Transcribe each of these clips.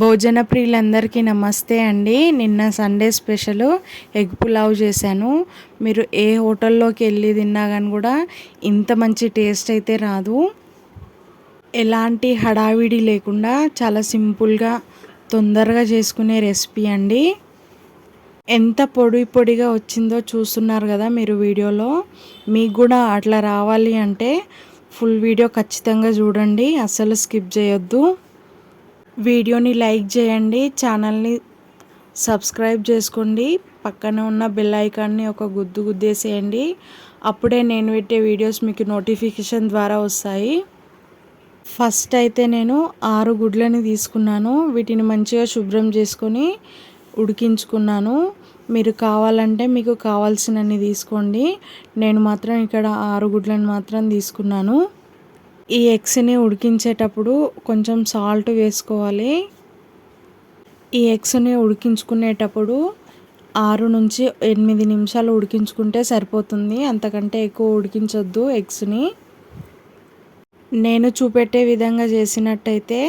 భోజన ప్రియులందరికీ నమస్తే అండి. నిన్న సండే స్పెషల్ ఎగ్ పులావ్ చేశాను. మీరు ఏ హోటల్లోకి వెళ్ళి తిన్నా కానీ కూడా ఇంత మంచి టేస్ట్ అయితే రాదు. ఎలాంటి హడావిడి లేకుండా చాలా సింపుల్గా తొందరగా చేసుకునే రెసిపీ అండి. ఎంత పొడి పొడిగా వచ్చిందో చూస్తున్నారు కదా మీరు వీడియోలో. మీకు కూడా అట్లా రావాలి అంటే ఫుల్ వీడియో ఖచ్చితంగా చూడండి. అస్సలు స్కిప్ చేయొద్దు. వీడియోని లైక్ చేయండి ఛానల్ని సబ్స్క్రైబ్ చేసుకోండి పక్కన ఉన్న బెల్ ఐకాన్ని ఒక గుద్దు గుద్దేసేయండి. అప్పుడే నేను పెట్టే వీడియోస్ మీకు నోటిఫికేషన్ ద్వారా వస్తాయి. ఫస్ట్ అయితే నేను ఆరు గుడ్లని తీసుకున్నాను వీటిని మంచిగా శుభ్రం చేసుకొని ఉడికించుకున్నాను. మీరు కావాలంటే మీకు కావాల్సినన్ని తీసుకోండి. నేను మాత్రం ఇక్కడ ఆరు గుడ్లను మాత్రం తీసుకున్నాను. ఈ ఎగ్స్ని ఉడికించేటప్పుడు కొంచెం సాల్ట్ వేసుకోవాలి. ఈ ఎగ్స్ని ఉడికించుకునేటప్పుడు ఆరు నుంచి ఎనిమిది నిమిషాలు ఉడికించుకుంటే సరిపోతుంది. అంతకంటే ఎక్కువ ఉడికించొద్దు ఎగ్స్ని. నేను చూపెట్టే విధంగా చేసినట్టయితే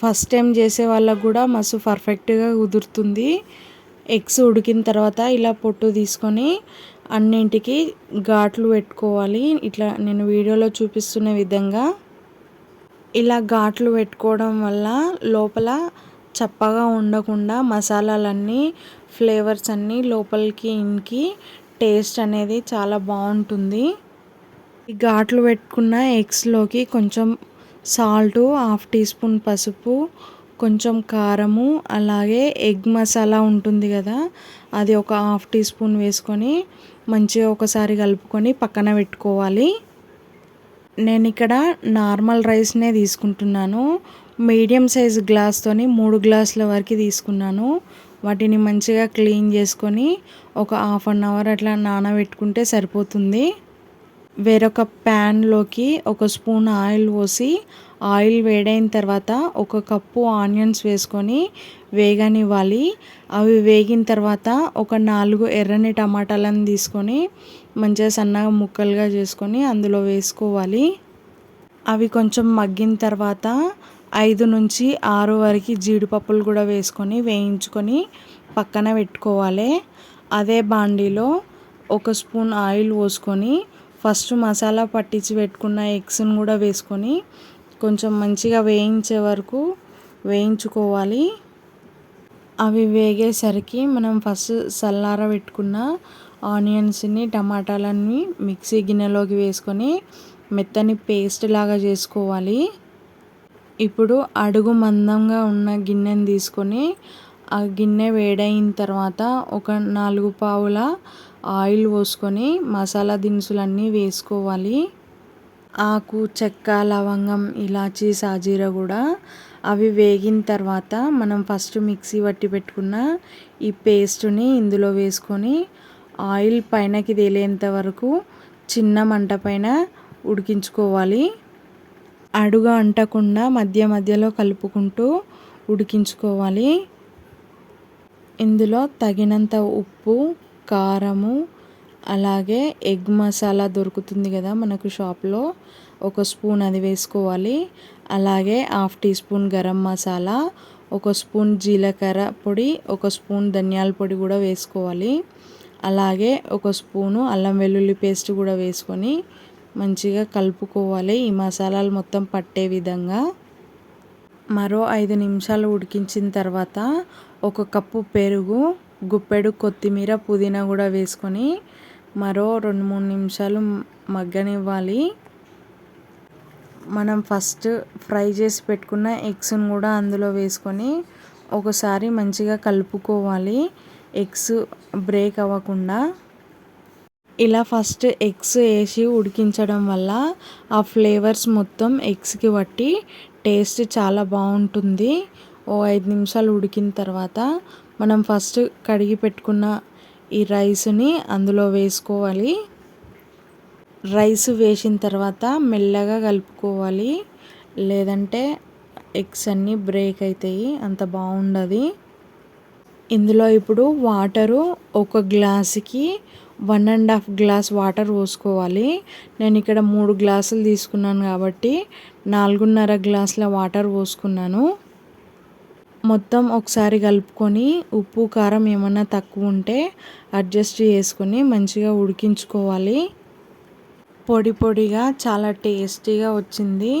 ఫస్ట్ టైం చేసే వాళ్ళకు కూడా మస్తు పర్ఫెక్ట్గా కుదురుతుంది. ఎగ్స్ ఉడికిన తర్వాత ఇలా పొట్టు తీసుకొని అన్నింటికి ఘాట్లు పెట్టుకోవాలి. ఇట్లా నేను వీడియోలో చూపిస్తున్న విధంగా ఇలా ఘాట్లు పెట్టుకోవడం వల్ల లోపల చప్పగా ఉండకుండా మసాలాలన్నీ ఫ్లేవర్స్ అన్నీ లోపలికి ఇంకి టేస్ట్ అనేది చాలా బాగుంటుంది. ఈ ఘాట్లు పెట్టుకున్న ఎగ్స్లోకి కొంచెం సాల్టు హాఫ్ టీ స్పూన్ పసుపు కొంచెం కారము అలాగే ఎగ్ మసాలా ఉంటుంది కదా అది ఒక హాఫ్ టీ స్పూన్ వేసుకొని మంచిగా ఒకసారి కలుపుకొని పక్కన పెట్టుకోవాలి. నేను ఇక్కడ నార్మల్ రైస్నే తీసుకుంటున్నాను. మీడియం సైజ్ గ్లాస్తోని మూడు గ్లాసుల వరకు తీసుకున్నాను. వాటిని మంచిగా క్లీన్ చేసుకొని ఒక హాఫ్ అన్ అవర్ అట్లా నానబెట్టుకుంటే సరిపోతుంది. వేరొక ప్యాన్లోకి ఒక స్పూన్ ఆయిల్ పోసి ఆయిల్ వేడైన తర్వాత ఒక కప్పు ఆనియన్స్ వేసుకొని వేగనివ్వాలి. అవి వేగిన తర్వాత ఒక నాలుగు ఎర్రని టమాటాలను తీసుకొని మంచిగా సన్నగా ముక్కలుగా చేసుకొని అందులో వేసుకోవాలి. అవి కొంచెం మగ్గిన తర్వాత ఐదు నుంచి ఆరు వరకు జీడిపప్పులు కూడా వేసుకొని వేయించుకొని పక్కన పెట్టుకోవాలి. అదే బాండీలో ఒక స్పూన్ ఆయిల్ పోసుకొని ఫస్ట్ మసాలా పట్టించి పెట్టుకున్న ఎగ్స్ని కూడా వేసుకొని కొంచెం మంచిగా వేయించే వరకు వేయించుకోవాలి. అవి వేగేసరికి మనం ఫస్ట్ సల్లార పెట్టుకున్న ఆనియన్స్ని టమాటాలన్నీ మిక్సీ గిన్నెలోకి వేసుకొని మెత్తని పేస్ట్ లాగా చేసుకోవాలి. ఇప్పుడు అడుగు మందంగా ఉన్న గిన్నెని తీసుకొని ఆ గిన్నె వేడైన తర్వాత ఒక నాలుగు పావుల ఆయిల్ పోసుకొని మసాలా దినుసులన్నీ వేసుకోవాలి. ఆకు చెక్క లవంగం ఇలాచీ సాజీర కూడా అవి వేగిన తర్వాత మనం ఫస్ట్ మిక్సీ పట్టి పెట్టుకున్న ఈ పేస్ట్ని ఇందులో వేసుకొని ఆయిల్ పైనకి తేలేంత వరకు చిన్న మంట పైన ఉడికించుకోవాలి. అడుగు అంటకుండా మధ్య మధ్యలో కలుపుకుంటూ ఉడికించుకోవాలి. ఇందులో తగినంత ఉప్పు కారము అలాగే ఎగ్ మసాలా దొరుకుతుంది కదా మనకు షాప్లో. ఒక స్పూన్ అది వేసుకోవాలి. అలాగే half teaspoon garam masala ఒక స్పూన్ జీలకర్ర పొడి ఒక స్పూన్ ధనియాల పొడి కూడా వేసుకోవాలి. అలాగే ఒక స్పూను అల్లం వెల్లుల్లి పేస్ట్ కూడా వేసుకొని మంచిగా కలుపుకోవాలి. ఈ మసాలాలు మొత్తం పట్టే విధంగా. మరో ఐదు నిమిషాలు ఉడికించిన తర్వాత ఒక కప్పు పెరుగు గుప్పెడు కొత్తిమీర పుదీనా కూడా వేసుకొని మరో రెండు మూడు నిమిషాలు మగ్గనివ్వాలి. మనం ఫస్ట్ ఫ్రై చేసి పెట్టుకున్న ఎగ్స్ను కూడా అందులో వేసుకొని ఒకసారి మంచిగా కలుపుకోవాలి. ఎగ్స్ బ్రేక్ అవ్వకుండా. ఇలా ఫస్ట్ ఎగ్స్ వేసి ఉడికించడం వల్ల ఆ ఫ్లేవర్స్ మొత్తం ఎగ్స్కి పట్టి టేస్ట్ చాలా బాగుంటుంది. ఓ ఐదు నిమిషాలు ఉడికిన తర్వాత మనం ఫస్ట్ కడిగి పెట్టుకున్న ఈ రైస్ని అందులో వేసుకోవాలి. రైస్ వేసిన తర్వాత మెల్లగా కలుపుకోవాలి. లేదంటే ఎగ్స్ అన్నీ బ్రేక్ అవుతాయి అంత బాగుండదు. ఇందులో ఇప్పుడు వాటరు ఒక గ్లాసుకి one and half glass water పోసుకోవాలి. నేను ఇక్కడ మూడు గ్లాసులు తీసుకున్నాను కాబట్టి నాలుగున్నర గ్లాసుల వాటర్ పోసుకున్నాను. మొత్తం ఒకసారి కలుపుకొని ఉప్పు కారం ఏమన్నా తక్కువ ఉంటే అడ్జస్ట్ చేసుకొని మంచిగా ఉడికించుకోవాలి. పొడి పొడిగా చాలా టేస్టీగా వచ్చింది.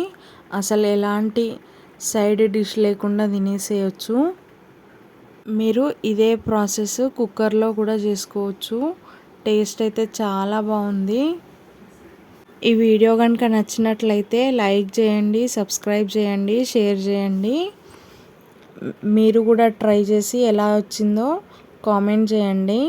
అసలు ఎలాంటి సైడ్ డిష్ లేకుండా తినేసేయచ్చు. మీరు ఇదే ప్రాసెస్ కుక్కర్లో కూడా చేసుకోవచ్చు. టేస్ట్ అయితే చాలా బాగుంది. ఈ వీడియో కనుక నచ్చినట్లయితే లైక్ చేయండి సబ్స్క్రైబ్ చేయండి షేర్ చేయండి. మీరు కూడా ట్రై చేసి ఎలా వచ్చిందో కామెంట్ చేయండి.